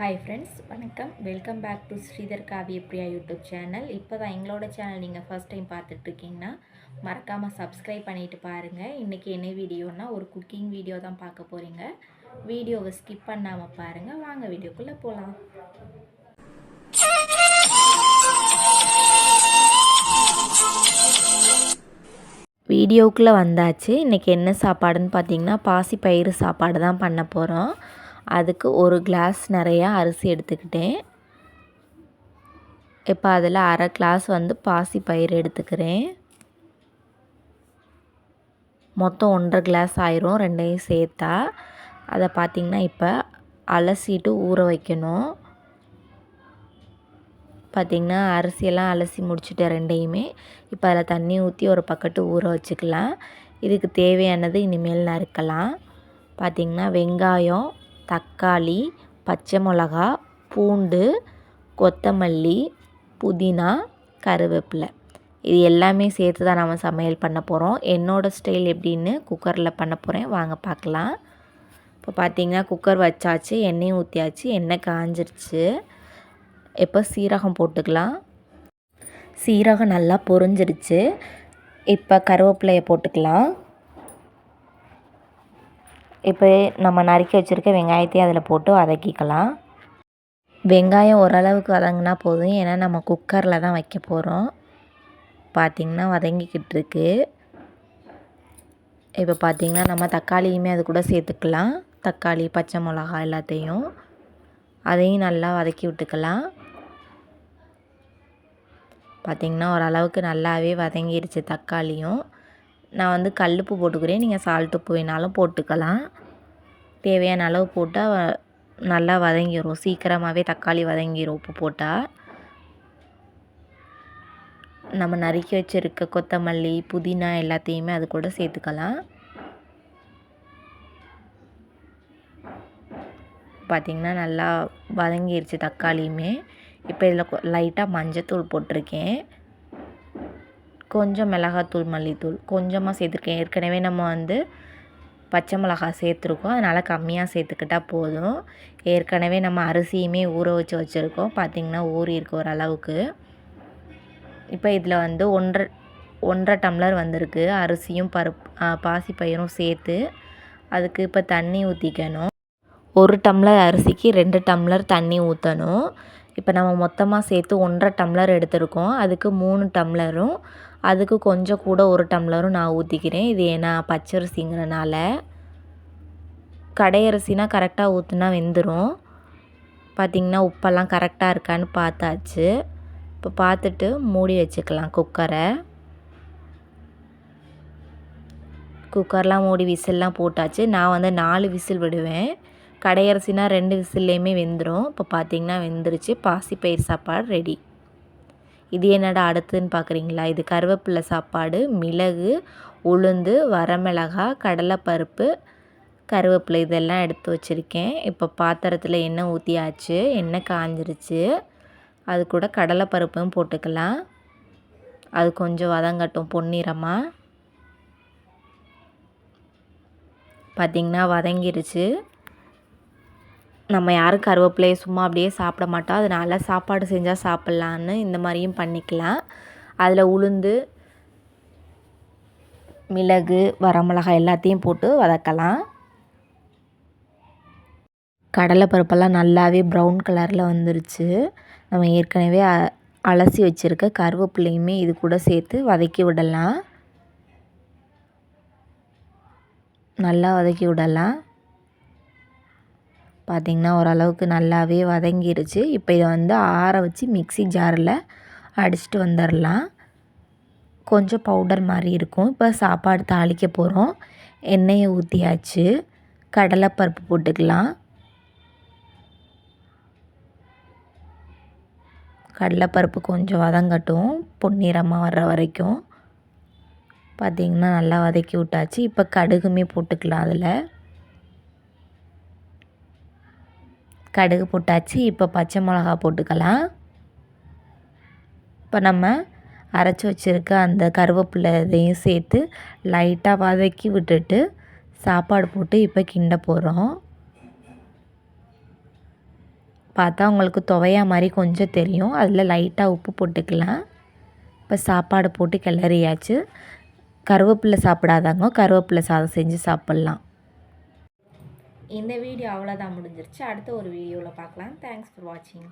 Hi friends வணக்கம். Welcome back to Sridhar Kavya Priya YouTube channel. இப்போ தான் எங்களோட சேனல் நீங்கள் ஃபர்ஸ்ட் டைம் பார்த்துட்ருக்கீங்கன்னா மறக்காமல் சப்ஸ்கிரைப் பண்ணிட்டு பாருங்கள் இன்றைக்கி என்ன வீடியோனா ஒரு குக்கிங் வீடியோ தான் பார்க்க போகிறீங்க வீடியோவை ஸ்கிப் பண்ணாமல் பாருங்கள் வாங்க வீடியோக்குள்ளே போகலாம் வீடியோக்குள்ளே வந்தாச்சு. இன்றைக்கி என்ன சாப்பாடுன்னு பார்த்தீங்கன்னா பாசி பயிறு சாப்பாடு தான் பண்ண போகிறோம் அதுக்கு ஒரு கிளாஸ் நிறையா அரிசி எடுத்துக்கிட்டேன். இப்போ அதில் அரை கிளாஸ் வந்து பாசி பயிறு எடுத்துக்கிறேன். மொத்தம் ஒன்றரை கிளாஸ் ஆயிரும் ரெண்டையும் சேர்த்தா. அதை பார்த்திங்கன்னா இப்போ அலசிட்டு ஊற வைக்கணும். பார்த்திங்கன்னா அரிசியெல்லாம் அலசி முடிச்சுட்டு ரெண்டையுமே இப்போ அதில் தண்ணி ஊற்றி ஒரு பக்கத்து ஊற வச்சுக்கலாம். இதுக்கு தேவையானது இனிமேல் நறுக்கலாம். பார்த்திங்கன்னா வெங்காயம் தக்காளி பச்சை மிளகா பூண்டு கொத்தமல்லி புதினா கருவேப்பிலை. இது எல்லாமே சேர்த்து தான் நம்ம சமையல் பண்ண போகிறோம் என்னோடய ஸ்டைல் எப்படின்னு குக்கரில் பண்ண போகிறேன் வாங்க பார்க்கலாம். இப்போ பார்த்திங்கன்னா குக்கர் வச்சாச்சு எண்ணெயும் ஊற்றியாச்சு எண்ணெய் காஞ்சிருச்சு. இப்போ சீரகம் போட்டுக்கலாம். சீரகம் நல்லா பொரிஞ்சிருச்சு. இப்போ கருவேப்பிலையை போட்டுக்கலாம். இப்போ நம்ம நறுக்கி வச்சுருக்க வெங்காயத்தையும் அதில் போட்டு வதக்கிக்கலாம். வெங்காயம் ஓரளவுக்கு வதங்கினா போதும். ஏன்னா நம்ம குக்கரில் தான் வைக்க போகிறோம். பார்த்திங்கன்னா வதங்கிக்கிட்டு இருக்கு. இப்போ பார்த்திங்கன்னா நம்ம தக்காளியுமே அது கூட சேர்த்துக்கலாம். தக்காளி பச்சை மிளகா எல்லாத்தையும். அதையும் நல்லா வதக்கி விட்டுக்கலாம். பார்த்திங்கன்னா ஓரளவுக்கு நல்லாவே வதங்கிடுச்சு தக்காளியும். நான் வந்து கல்லுப்பு போட்டுக்கிறேன். நீங்கள் சால்ட் உப்பு வேணாலும் போட்டுக்கலாம். தேவையான அளவு போட்டால் நல்லா வதங்கிடும் சீக்கிரமாகவே தக்காளி வதங்கிடும் உப்பு போட்டால் நம்ம நறுக்கி வச்சுருக்க கொத்தமல்லி புதினா எல்லாத்தையுமே அது கூட சேர்த்துக்கலாம். பார்த்திங்கன்னா நல்லா வதங்கிருச்சு தக்காளியுமே. இப்போ இதில் லைட்டாக மஞ்சத்தூள் போட்டிருக்கேன். கொஞ்சம் மிளகாத்தூள் மல்லித்தூள் கொஞ்சமாக சேர்த்துருக்கேன். ஏற்கனவே நம்ம வந்து பச்சை மிளகா சேர்த்துருக்கோம். அதனால் கம்மியாக சேர்த்துக்கிட்டால் போதும். ஏற்கனவே நம்ம அரிசியுமே ஊற வச்சு வச்சுருக்கோம். பார்த்திங்கன்னா ஊறி இருக்கு ஓரளவுக்கு இப்போ இதில் வந்து ஒன்றரை ஒன்றரை டம்ளர் வந்திருக்கு. அரிசியும் பருப்பு பாசிப்பயிரும் சேர்த்து அதுக்கு இப்போ தண்ணி ஊற்றிக்கணும் ஒரு டம்ளர் அரிசிக்கு ரெண்டு டம்ளர் தண்ணி ஊற்றணும் இப்போ நம்ம மொத்தமாக சேர்த்து ஒன்றரை டம்ளர் எடுத்திருக்கோம். அதுக்கு மூணு டம்ளரும் அதுக்கு கொஞ்சம் கூட ஒரு டம்ளரும் நான் ஊற்றிக்கிறேன் இது ஏன்னா பச்சரிசிங்கிறனால. கடையரிசினா கரெக்டாக ஊற்றுனா வெந்துடும் பார்த்திங்கன்னா உப்பெல்லாம் கரெக்டாக இருக்கான்னு பார்த்தாச்சு. இப்போ பார்த்துட்டு மூடி வச்சுக்கலாம் குக்கரை. குக்கர்லாம் மூடி விசில்லாம் போட்டாச்சு. நான் வந்து நாலு விசில் விடுவேன். கடையரிசினா ரெண்டு விசில்லையுமே வெந்துடும் இப்போ பார்த்திங்கன்னா வெந்துருச்சு. பாசிப்பயிர் சாப்பாடு ரெடி. இது என்னடா அடுத்துன்னு பார்க்குறீங்களா? இது கருவேப்பிலை சாப்பாடு மிளகு உளுந்து வரமிளகா கடலைப்பருப்பு கருவேப்பிலை இதெல்லாம் எடுத்து வச்சுருக்கேன். இப்போ பாத்திரத்தில் எண்ணெய் ஊற்றியாச்சு எண்ணெய் காஞ்சிருச்சு. அது கூட கடலைப்பருப்பும் போட்டுக்கலாம். அது கொஞ்சம் வதங்கட்டும் பொன்னிறமாக பார்த்திங்கன்னா வதங்கிருச்சு. நம்ம யாரும் கருவேப்பிலையை சும்மா அப்படியே சாப்பிட மாட்டோம். அது நல்லா சாப்பாடு செஞ்சால் சாப்பிட்லான்னு இந்த மாதிரியும் பண்ணிக்கலாம். அதில் உளுந்து மிளகு வரமிளகாய் எல்லாத்தையும் போட்டு வதக்கலாம். கடலைப்பருப்பெல்லாம் நல்லாவே ப்ரௌன் கலரில் வந்துருச்சு. நம்ம ஏற்கனவே அலசி வச்சுருக்க கருவேப்பிலையுமே இது கூட சேர்த்து வதக்கி விடலாம். நல்லா வதக்கி விடலாம். பார்த்திங்கன்னா ஓரளவுக்கு நல்லாவே வதங்கிருச்சு. இப்போ இதை வந்து ஆற வச்சு மிக்சி ஜாரில் அடிச்சுட்டு வந்துடலாம். கொஞ்சம் பவுடர் மாதிரி இருக்கும். இப்போ சாப்பாடு தாளிக்க போகிறோம். எண்ணெயை ஊற்றியாச்சு. கடலைப்பருப்பு போட்டுக்கலாம். கடலைப்பருப்பு கொஞ்சம் வதங்கட்டும். பொன்னிறமாக வர்ற வரைக்கும். பார்த்திங்கன்னா நல்லா வதக்கி விட்டாச்சு. இப்போ கடுகுமே போட்டுக்கலாம் அதில். கடுகு போட்டாச்சு இப்போ பச்சை மிளகா போட்டுக்கலாம். இப்போ நம்ம அரைச்சி வச்சுருக்க அந்த கருவேப்பிலை இதையும் சேர்த்து லைட்டாக வதக்கி விட்டுட்டு சாப்பாடு போட்டு இப்போ கிண்ட போகிறோம் பார்த்தா உங்களுக்கு துவையா மாதிரி கொஞ்சம் தெரியும். அதில் லைட்டாக உப்பு போட்டுக்கலாம். இப்போ சாப்பாடு போட்டு கிளறியாச்சு. கருவேப்பிலை சாப்பிடாதாங்க. கருவேப்பிலை சாதம் செஞ்சு சாப்பிட்லாம். இந்த வீடியோ அவ்வளோதான் முடிஞ்சிருச்சு. அடுத்த ஒரு வீடியோவில் பார்க்கலாம். தேங்க்ஸ் ஃபார் வாட்சிங்